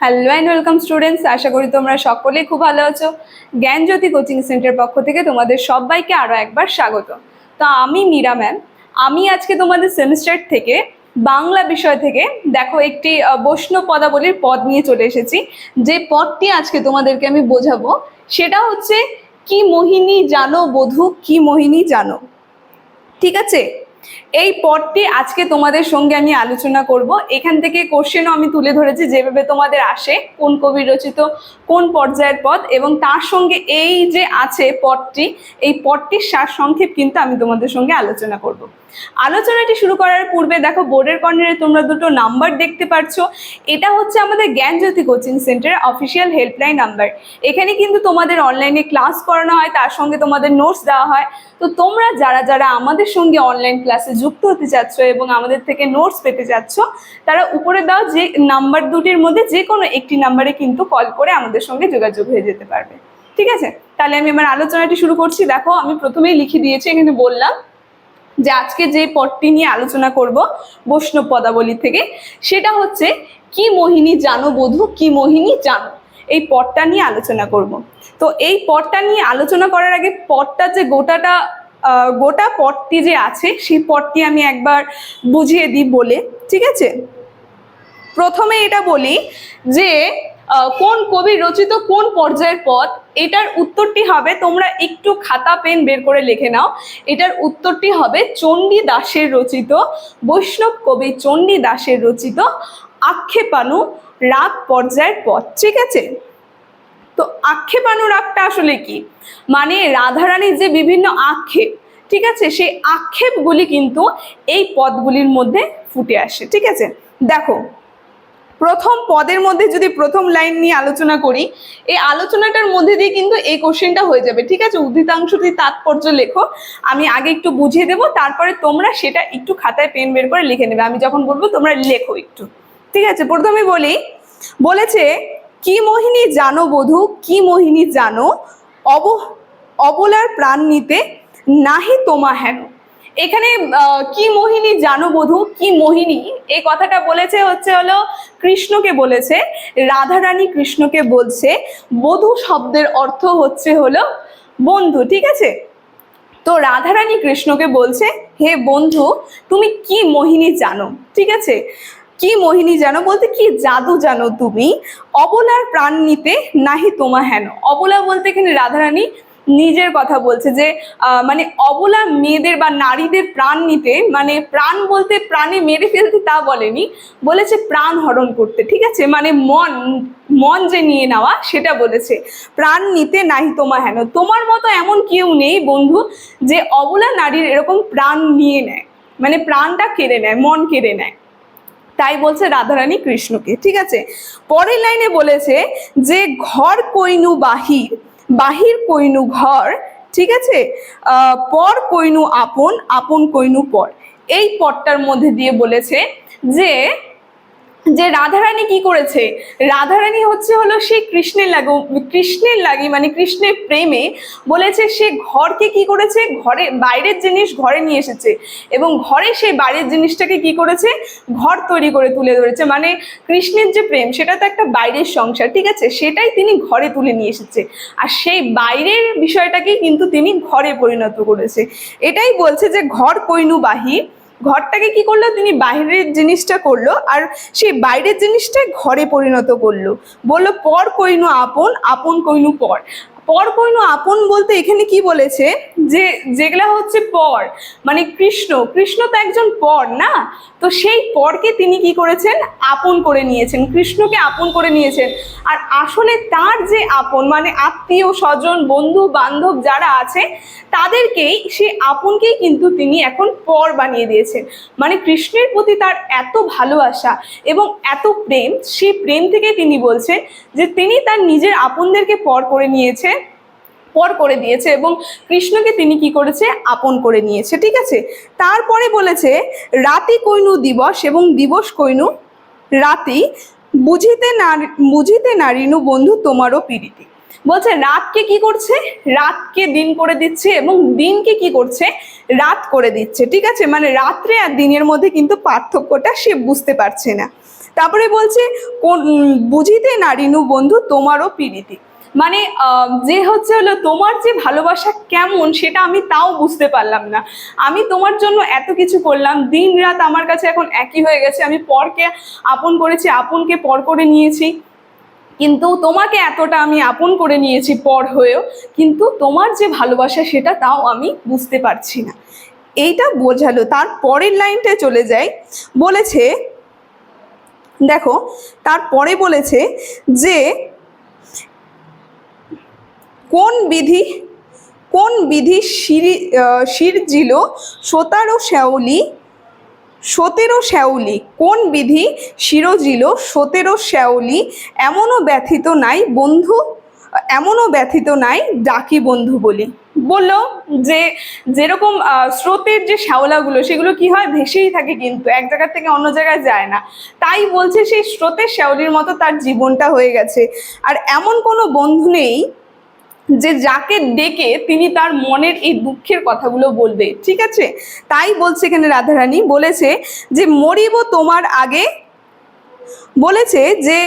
Hello and welcome students আশা করি তোমরা সকলেই খুব ভালো আছো। জ্ঞানজ্যোতি কোচিং সেন্টার পক্ষ থেকে তোমাদের সবাইকে আরও একবার স্বাগত। তো আমি মীরা ম্যাম। আমি আজকে তোমাদের সেমিস্টার থেকে বাংলা বিষয় থেকে দেখো একটি বৈষ্ণব পদাবলীর পদ নিয়ে চলে এসেছি। যে পদটি আজকে তোমাদেরকে আমি বোঝাবো, সেটা হচ্ছে, কি মোহিনী জানো বধূ, কি মোহিনী জানো? ঠিক আছে? এই পথটি আজকে তোমাদের সঙ্গে আমি আলোচনা করব। এখান থেকে কোশ্চেনও আমি তুলে ধরেছি যেভাবে তোমাদের আসে, কোন কবি রচিত, কোন পর্যায়ের পদ এবং তার সঙ্গে এই যে আছে পথটি, এই পদটির সার সংক্ষেপ কিন্তু আমি তোমাদের সঙ্গে আলোচনা করব। আলোচনাটি শুরু করার পূর্বে দেখো বোর্ডের কর্নারে তোমরা দুটো নাম্বার দেখতে পাচ্ছ এটা হচ্ছে আমাদের জ্ঞানজ্যোতি কোচিং সেন্টারের অফিসিয়াল হেল্পলাইন নাম্বার। এখানে কিন্তু তোমাদের অনলাইনে ক্লাস করানো হয়, তার সঙ্গে তোমাদের নোটস দেওয়া হয়। তো তোমরা যারা যারা আমাদের সঙ্গে অনলাইন ক্লাসে যুক্ত হতে চাচ্ছ এবং আমাদের থেকে নোটস পেতে চাচ্ছ, তারা উপরে দেওয়া যে নাম্বার দুটির মধ্যে যে কোনো একটি নাম্বারে কিন্তু কল করে আমাদের সঙ্গে যোগাযোগ হয়ে যেতে পারবে। ঠিক আছে? তাহলে আমি আমার আলোচনাটি শুরু করছি। দেখো, আমি প্রথমেই লিখে দিয়েছি, এখানে বললাম। যে আজকে যে পদটি নিয়ে আলোচনা করব বৈষ্ণব পদাবলী থেকে, সেটা হচ্ছে, কি মোহিনী জানো বধূ, কি মোহিনী জানো? এই পদটা নিয়ে আলোচনা করব। তো এই পদটা নিয়ে আলোচনা করার আগে পদটা যে গোটাটা গোটা পদটি যে আছে, সেই পদটি আমি একবার বুঝিয়ে দিই বলে, ঠিক আছে? প্রথমে এটা বলি যে কোন কবি রচিত কোন পর্যায়ের পদ এটার উত্তরটি হবে, তোমরা একটু খাতা, পেন বের করে লিখে নাও। এটার উত্তরটি হবে চণ্ডী দাসের রচিত, বৈষ্ণব কবি চণ্ডী দাসের রচিত আক্ষেপানু রাগ পর্যায়ের পথ, ঠিক আছে? তো আক্ষেপানু রাগটা আসলে কি? মানে রাধারানীর যে বিভিন্ন আক্ষেপ, ঠিক আছে? সেই আক্ষেপগুলি কিন্তু এই পদগুলির মধ্যে ফুটে আসে, ঠিক আছে? দেখো প্রথম পদের মধ্যে যদি প্রথম লাইন নিয়ে আলোচনা করি, এই আলোচনাটার মধ্যে দিয়ে কিন্তু এই কোশ্চেনটা হয়ে যাবে, ঠিক আছে? উদ্ধিতাংশটি তাৎপর্য লেখো, আমি আগে একটু বুঝিয়ে দেবো, তারপরে তোমরা সেটা একটু খাতায় পেন বের করে লিখে নেবে। আমি যখন বলব, তোমরা লেখো একটু, ঠিক আছে? প্রথমে বলি, বলেছে, কি মোহিনী জানো বধূ, কি মোহিনী জানো? অব, অবলার প্রাণ নিতে নাহি তোমা হেন। এখানে কি মোহিনী জানো বধূ? কি মোহিনী? এই কথাটা বলেছে হচ্ছে হলো কৃষ্ণকে বলেছে, রাধারানী কৃষ্ণকে বলছে, বধূ শব্দের অর্থ হচ্ছে হলো বন্ধু, ঠিক আছে? তো রাধারানী কৃষ্ণকে বলছে, হে বন্ধু, তুমি কি মোহিনী জানো? ঠিক আছে? কি মোহিনী জানো বলতে, কি জাদু জানো তুমি? অবলার প্রাণ নিতে নাহি তোমা হেন। অবলা বলতে এখানে রাধারানী নিজের কথা বলছে যে মানে অবলা মেয়েদের বা নারীদের প্রাণ নিতে মানে প্রাণ বলতে প্রাণে মেরে ফেলতে তা বলেনি, বলেছে প্রাণ হরণ করতে, ঠিক আছে? মানে মন মন যে নিয়ে নেওয়া সেটা বলেছে, প্রাণ নিতে নাহি তোমা হেন। তোমার মতো এমন কেউ নেই বন্ধু যে অবলা নারীর এরকম প্রাণ নিয়ে নেয় মানে প্রাণটা কেড়ে নেয়, মন কেড়ে নেয়। তাই বলছে রাধারানী কৃষ্ণকে, ঠিক আছে? পরের লাইনে বলেছে যে, ঘর কইনু বাহির বাহির কইনু ঘর, ঠিক আছে? পর কইনু আপন আপন কইনু পর। এই পরটার মধ্যে দিয়ে বলেছে যে যে রাধারানী কি করেছে? রাধারানী হচ্ছে হলো সেই কৃষ্ণের লাগু, কৃষ্ণের লাগি মানে কৃষ্ণের প্রেমে বলেছে সে ঘরকে কি করেছে? ঘরে, বাইরের জিনিস ঘরে নিয়ে এসেছে। এবং ঘরে সেই বাইরের জিনিসটাকে কি করেছে? ঘর তৈরি করে তুলে ধরেছে। মানে কৃষ্ণের যে প্রেম, সেটা তো একটা বাইরের সংসার, ঠিক আছে? সেটাই তিনি ঘরে তুলে নিয়ে এসেছে। আর সেই বাইরের বিষয়টাকেই কিন্তু তিনি ঘরে পরিণত করেছে। এটাই বলছে যে ঘর কইনু বাহির ঘরটাকে কি করল? তিনি বাইরের জিনিসটা করল আর সেই বাইরের জিনিসটা ঘরে পরিণত করল। বলল, পর কইনু আপন আপন কইনু পর। পর কইনু আপন বলতে এখানে কি বলেছে? যে, যেগুলা হচ্ছে পর মানে কৃষ্ণ কৃষ্ণ তো একজন পর না? তো সেই পরকে তিনি কি করেছেন? আপন করে নিয়েছেন, কৃষ্ণকে আপন করে নিয়েছেন। আর আসলে তার যে আপন মানে আত্মীয়, স্বজন, বন্ধু, বান্ধব যারা আছে, তাদেরকেই, সে আপনকেই কিন্তু তিনি এখন পর বানিয়ে দিয়েছেন। মানে কৃষ্ণের প্রতি তার এত ভালোবাসা এবং এত প্রেম সেই প্রেম থেকে তিনি বলছেন যে তিনি তার নিজের আপনদেরকে পর করে নিয়েছে পর করে দিয়েছে এবং কৃষ্ণকে তিনি কি করেছে? আপন করে নিয়েছে, ঠিক আছে? তারপরে বলেছে, রাতি কইনু দিবস এবং দিবস কইনু রাতি, বুঝিতে নারী, বুঝিতে নারীনু বন্ধু তোমারও পীড়িতি বলছে, রাতকে কি করছে? রাতকে দিন করে দিচ্ছে এবং দিনকে কি করছে? রাত করে দিচ্ছে। ঠিক আছে? মানে রাত্রে আর দিনের মধ্যে কিন্তু পার্থক্যটা সে বুঝতে পারছে না। তারপরে বলছে, কোন, বুঝিতে নারিনু বন্ধু তোমারও পীড়িতি মানে যে হচ্ছে হলো তোমার যে ভালোবাসা কেমন সেটা আমি তাও বুঝতে পারলাম না। আমি তোমার জন্য এত কিছু করলাম, দিন রাত আমার কাছে এখন একই হয়ে গেছে, আমি পরকে আপন করেছি, আপনকে পর করে নিয়েছি। কিন্তু তোমাকে এতটা আমি আপন করে নিয়েছি পর হয়েও, কিন্তু তোমার যে ভালোবাসা সেটা তাও আমি বুঝতে পারছি না। এইটা বোঝালো, তার পরের লাইনটায় চলে যাই। বলেছে, দেখো তারপরে বলেছে যে কোন বিধি কোন বিধি শিরি শিরজিল সোতারো শ্যাওলি, সতেরো শ্যাওলি, কোন বিধি শিরজিল সতেরো শ্যাওলি, এমনও ব্যথিত নাই বন্ধু, এমনও ব্যথিত নাই ডাকি বন্ধু বলি। বলল যে, যেরকম স্রোতের যে শ্যাওলাগুলো, সেগুলো কি হয়? ভেসেই থাকে কিন্তু, এক জায়গা থেকে অন্য জায়গায় যায় না। তাই বলছে সেই স্রোতের শ্যাওলির মতো তার জীবনটা হয়ে গেছে। আর এমন কোনো বন্ধু নেই যে যাকে ডেকে তিনি তার মনের এই দুঃখের কথাগুলো বলবে, ঠিক আছে? তাই বলছে এখানে রাধারানী, বলেছে যে, মরিব তোমার আগে বলেছে যে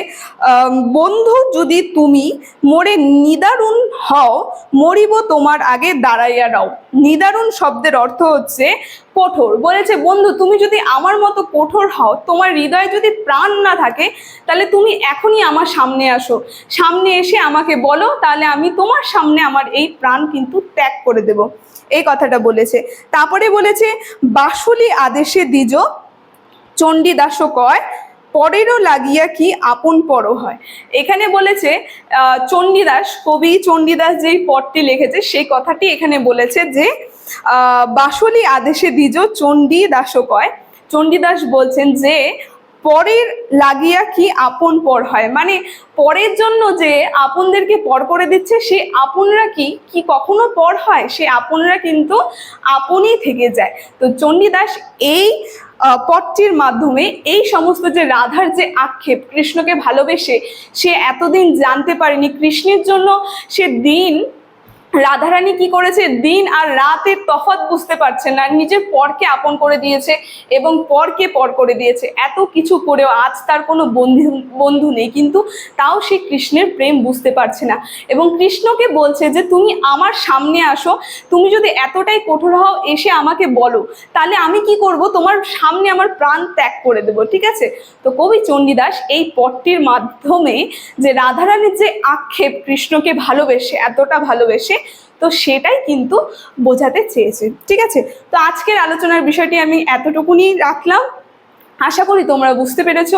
বন্ধু যদি তুমি মোরে নিদারুণ হও, মরিব তোমার আগে দাঁড়াইয়া রাও। নিদারুণ শব্দের অর্থ হচ্ছে কঠোর। বলেছে, বন্ধু, তুমি যদি আমার মতো কঠোর হও, তোমার হৃদয়ে যদি প্রাণ না থাকে, তাহলে তুমি এখনই আমার সামনে আসো। সামনে এসে আমাকে বলো, তাহলে আমি তোমার সামনে আমার এই প্রাণ কিন্তু ত্যাগ করে দেব। এই কথাটা বলেছে। তারপরে বলেছে, বাসুলি আদেশে দ্বিজ, চণ্ডীদাসও কয় পরেরও লাগিয়া কি আপন পর হয়। এখানে বলেছে চণ্ডীদাস, কবি চণ্ডীদাস যেই পদটি লিখেছে, সেই কথাটি এখানে বলেছে যে বাসলি আদেশে দ্বিজ চণ্ডী দাসও কয় চণ্ডীদাস বলছেন যে, পরের লাগিয়া কি আপন পর হয়। মানে পরের জন্য যে আপনদেরকে পর করে দিচ্ছে সে আপনরা কি কি কখনো পর হয়? সে আপনরা কিন্তু আপনই থেকে যায়। তো চণ্ডীদাস এই আহ, পথটির মাধ্যমে এই সমস্ত যে রাধার যে আক্ষেপ কৃষ্ণকে ভালোবেসে সে এতদিন জানতে পারেনি কৃষ্ণের জন্য সে দিন রাধারানী কি করেছে? দিন আর রাতের তফাৎ বুঝতে পারছে না। নিজের পরকে আপন করে দিয়েছে এবং পরকে পর করে দিয়েছে। এত কিছু করেও আজ তার কোনো বন্ধু বন্ধু নেই, কিন্তু তাও সে কৃষ্ণের প্রেম বুঝতে পারছে না। এবং কৃষ্ণকে বলছে যে, তুমি আমার সামনে আসো। তুমি যদি এতটাই কঠোর হও, এসে আমাকে বলো। তাহলে আমি কি করব? তোমার সামনে আমার প্রাণ ত্যাগ করে দেবো। ঠিক আছে? তো কবি চণ্ডীদাস এই পটটির মাধ্যমে যে রাধারানীর যে আক্ষেপ কৃষ্ণকে ভালোবেসে, এতটা ভালোবেসে তো সেটাই কিন্তু বোঝাতে চেয়েছে, ঠিক আছে? তো আজকের আলোচনার বিষয়টি আমি এতটুকুনি রাখলাম। আশা করি তোমরা বুঝতে পেরেছ।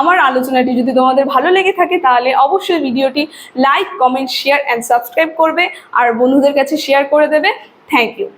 আমার আলোচনাটি যদি তোমাদের ভালো লেগে থাকে তাহলে অবশ্যই ভিডিওটি like, comment, share and subscribe করবে। আর বন্ধুদের কাছে শেয়ার করে দেবে। Thank you